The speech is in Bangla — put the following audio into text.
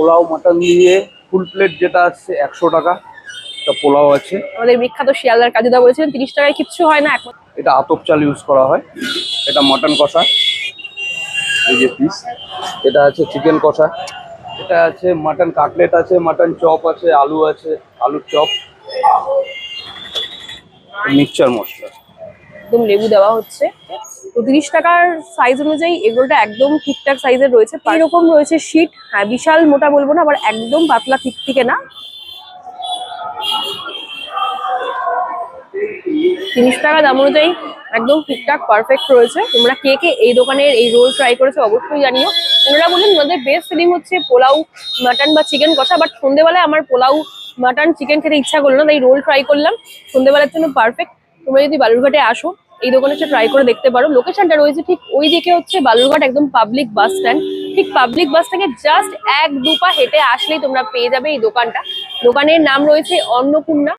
পোলাও মাটন দিয়ে ফুল প্লেট যেটা আছে একশো টাকা একটা পোলাও আছে। আমাদের বিখ্যাত শিয়ালদার কাজুদা বলেছিলেন তিরিশ টাকায় কিচ্ছু হয় না এখন এটা আতপ চাল ইউজ করা হয়। এটা মাটন কষা এই যে পিস এটা আছে চিকেন কষা। এটা আছে মাটন কাটলেট আছে মাটন চপ আছে আলু আছে আলুর চপ মিক্সচার মশলা। একদম লেবু দেওয়া হচ্ছে। তো তিরিশ টাকার সাইজ অনুযায়ী এগুলোটা একদম ঠিকঠাক সাইজের রয়েছে। এরকম রয়েছে শীট হ্যাঁ বিশাল মোটা বলব না, আবার একদম পাতলা ঠিক থেকে না। তিরিশ টাকা দাম অনুযায়ী একদম ঠিকঠাক পারফেক্ট রয়েছে। তোমরা কে কে এই দোকানের এই রোল ট্রাই করেছ অবশ্যই জানিও। ওনারা বললেন ওনাদের বেস্ট সেলিং হচ্ছে পোলাও মাটন বা চিকেন কষা বাট সন্ধেবেলায় আমার পোলাও মাটন চিকেন খেতে ইচ্ছা করল না, তাই রোল ট্রাই করলাম। সন্ধেবেলার জন্য পারফেক্ট তোমরা যদি বালুরঘাটে আসো এই দোকানে হচ্ছে ট্রাই করে দেখতে পারো। লোকেশনটা রয়েছে ঠিক ওই দিকে হচ্ছে বালুরঘাট একদম পাবলিক বাস স্ট্যান্ড ঠিক পাবলিক বাস থেকে জাস্ট এক দুপা হেঁটে আসলেই তোমরা পেয়ে যাবে এই দোকানটা। দোকানের নাম রয়েছে অন্নপূর্ণা।